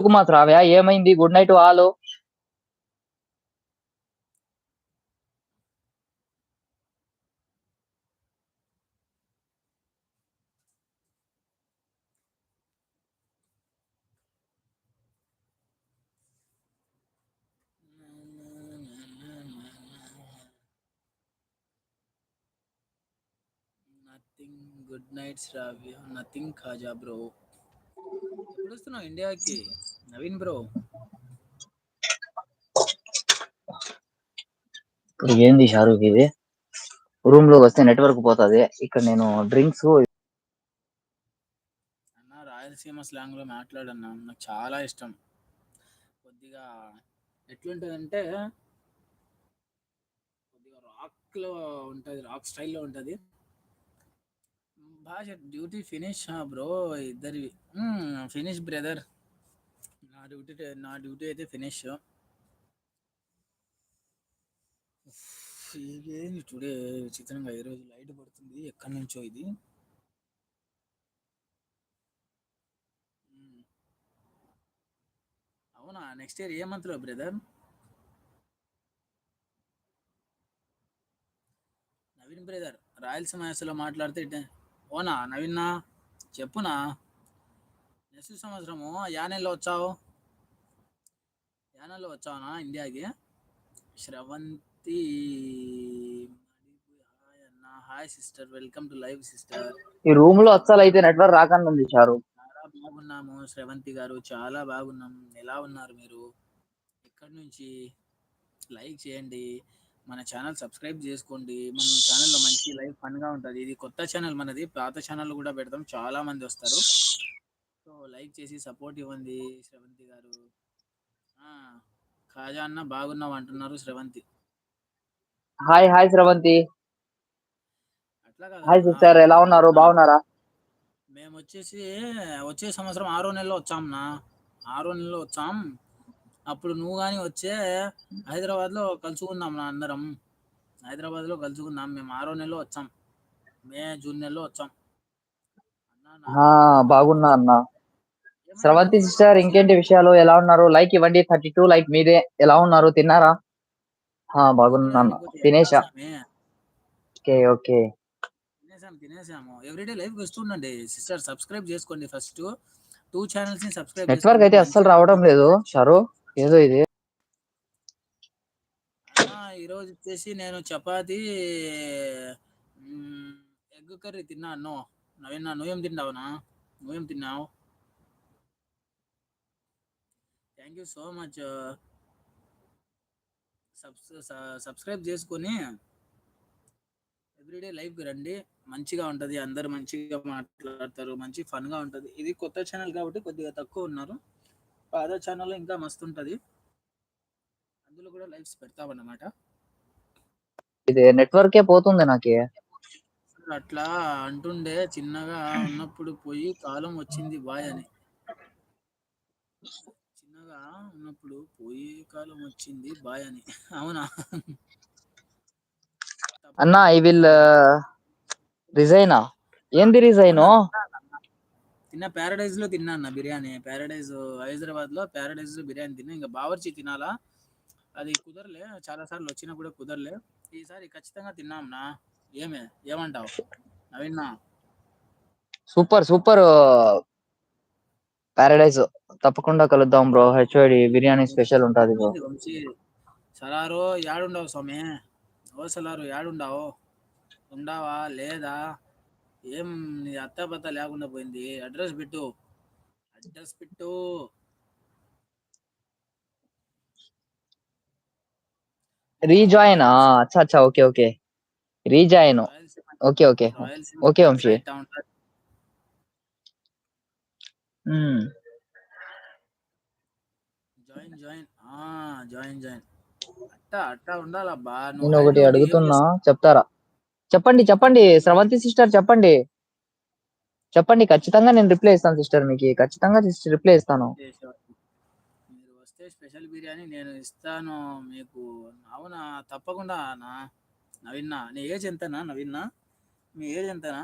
సుకుమార్ రావ్యా ఏమైంది? Good night all. Nothing good night Shravya nothing Khaja bro ఎప్పుడు వస్తున్నావు ఇండియాకి? నవీన్ బ్రో. ఇప్పుడు ఏంది షారూక్ ఇది? రూమ్లోకి వస్తే నెట్వర్క్ పోతుంది. ఇక్కడ నేను డ్రింక్స్ అన్న రాయలసీమ స్లాంగ్లో మాట్లాడన్నా. నాకు చాలా ఇష్టం. కొద్దిగా ఎట్లుంటుందంటే కొద్దిగా రాక్లో ఉంటుంది. రాక్ స్టైల్లో ఉంటుంది. భాష డ్యూటీ ఫినిష్ బ్రో ఇద్దరి ఫినిష్ బ్రదర్ నా డ్యూటీ నా డ్యూటీ అయితే ఫినిష్ ఇదేంటి టుడే విచిత్రంగా ఈరోజు లైట్ పడుతుంది. ఎక్కడి నుంచో ఇది? అవునా నెక్స్ట్ ఇయర్ ఏ మంత్లో బ్రదర్ నవీన్ బ్రదర్ రాయలసీమ యాసలో మాట్లాడితే ఓనా నవీన్నా? చెప్పునా? నెక్స్ట్ సంవత్సరము యా నెలలో వచ్చావు? యా నెలలో వచ్చావునా ఇండియాకి? Sravanthi hi sister welcome to live sister ఈ రూమ్లో అస్సలు అయితే నెట్వర్క్ రాకుండా ఉంది షారూక్ చాలా బాగున్నాము శ్రవంతి గారు. చాలా బాగున్నాం. ఎలా ఉన్నారు మీరు? ఎక్కడి నుంచి? లైక్ చేయండి. మన ఛానల్ సబ్స్క్రైబ్ చేసుకోండి. మన ఛానల్లో మంచి లైవ్ ఫన్గా ఉంటుంది. ఇది కొత్త ఛానల్ మనది. పాత ఛానల్ కూడా పెడతాం. చాలా మంది వస్తారు. సో లైక్ చేసి సపోర్ట్ ఇవ్వండి శ్రవంతి గారు. ఖాజా అన్న బాగున్నావు అంటున్నారు Sravanthi. Hi hi Sravanthi. Hi sister ఎలా ఉన్నారు? బాగున్నారా? మేము వచ్చేసి వచ్చే సంవత్సరం ఆరో నెలలో వచ్చాంనా ఆరో నెలలో వచ్చాం. అప్పుడు నువ్వు కానీ వచ్చే హైదరాబాద్లో కలుసుకుందాం నా అందరం. హైదరాబాద్లో కలుసుకుందాం. మేము ఆరో నెలలో వచ్చాం. మే జూన్ నెలలో వచ్చాం. బాగున్నా అన్న. స్రవంతి సిస్టర్ ఇంకేంటి విషయాలు? ఎలా ఉన్నారు? లైక్ ఇవ్వండి. థర్టీ టూ లైక్ మీదే. ఎలా ఉన్నారు? తిన్నారా? ఆ, బాగున్నా అన్న తినేసా? Okay okay. తినేసాం తినేసాము. ఎవ్రీడే లైవ్ వస్తుండండి సిస్టర్ సబ్స్క్రైబ్ చేసుకోండి ఫస్ట్ టూ ఛానల్స్ని సబ్స్క్రైబ్ నెట్వర్క్ అయితే అస్సలు రావడం లేదు. షారు ఏదో ఇది. ఈ రోజు వచ్చేసి నేను చపాతి ఎగ్ కర్రీ తిన్నాను. నవీన్ నువ్వేం తిన్నావునా? నువ్వేం తిన్నావు? Thank you so much subscribe చేసుకొని ఎవ్రీడే లైవ్కి రండి. మంచిగా ఉంటుంది. అందరు మంచిగా మాట్లాడతారు. మంచి ఫన్గా ఉంటుంది. ఇది కొత్త ఛానల్ కాబట్టి కొద్దిగా తక్కువ ఉన్నారు. పాత ఛానల్ ఇంకా మస్తు ఉంటుంది. అందులో కూడా లైవ్స్ పెడతామన్నమాట. ఇది నెట్వర్కే పోతుంది నాకి. అట్లా అంటుండే చిన్నగా ఉన్నప్పుడు పోయి కాలం వచ్చింది బాయ్ అని. చిన్నగా ఉన్నప్పుడు పోయి కాలం వచ్చింది బాయ్ అని. అవునా? అన్న ఐ విల్ రిజైనా? ఏంది రిజైన్? తిన్న ప్యారడైజ్లో తిన్నా అన్న బిర్యానీ. ప్యారడైజ్ హైదరాబాద్లో ప్యారడైజ్లో బిర్యానీ తిన్నా. ఇంకా బావర్చి తినాలా? అది కుదరలే. చాలా సార్లు వచ్చినా కూడా కుదరలే. ఈసారి ఖచ్చితంగా తిన్నాంనా ఏమే? ఏమంటావు? నవీన్నా సూపర్ సూపర్. పారడైజ్ తప్పకుండా కలుద్దాం బ్రో. హెచ్ఓడి బిర్యానీ స్పెషల్ ఉంటది బ్రో. సలారు యాడుండవు స్వామి? ఓ సలారు యాడుండావు. ఉండావా? లేదా? ఏం నీ అత్త పత్త లేకుండా పోయింది? అడ్రస్ పెట్టు. అడ్రస్ పెట్టు. రీజాయిన్? అచ్చా అచ్చా okay okay. Rejoin. Okay okay. Okay Vamshi ఇట్టా ఉంటది. మ్మ్. జాయిన్ జాయిన్ ఆ జాయిన్ జాయిన్. అట్టా అట్టా ఉండాలబ్బా నేను ఒకటి అడుగుతున్నా? చెప్తారా? చెప్పండి చెప్పండి స్రవంతి సిస్టర్ చెప్పండి. చెప్పండి ఖచ్చితంగా నేను రిప్లై ఇస్తాను సిస్టర్ మీకు ఖచ్చితంగా రిప్లై ఇస్తాను. మీరు వస్తే స్పెషల్ బిర్యానీ నేను ఇస్తాను మీకు. అవునా తప్పకుండా నా నవీన్నా నీ ఏజ్ ఎంతనా నవీన్నా? మీ ఏజ్ ఎంతనా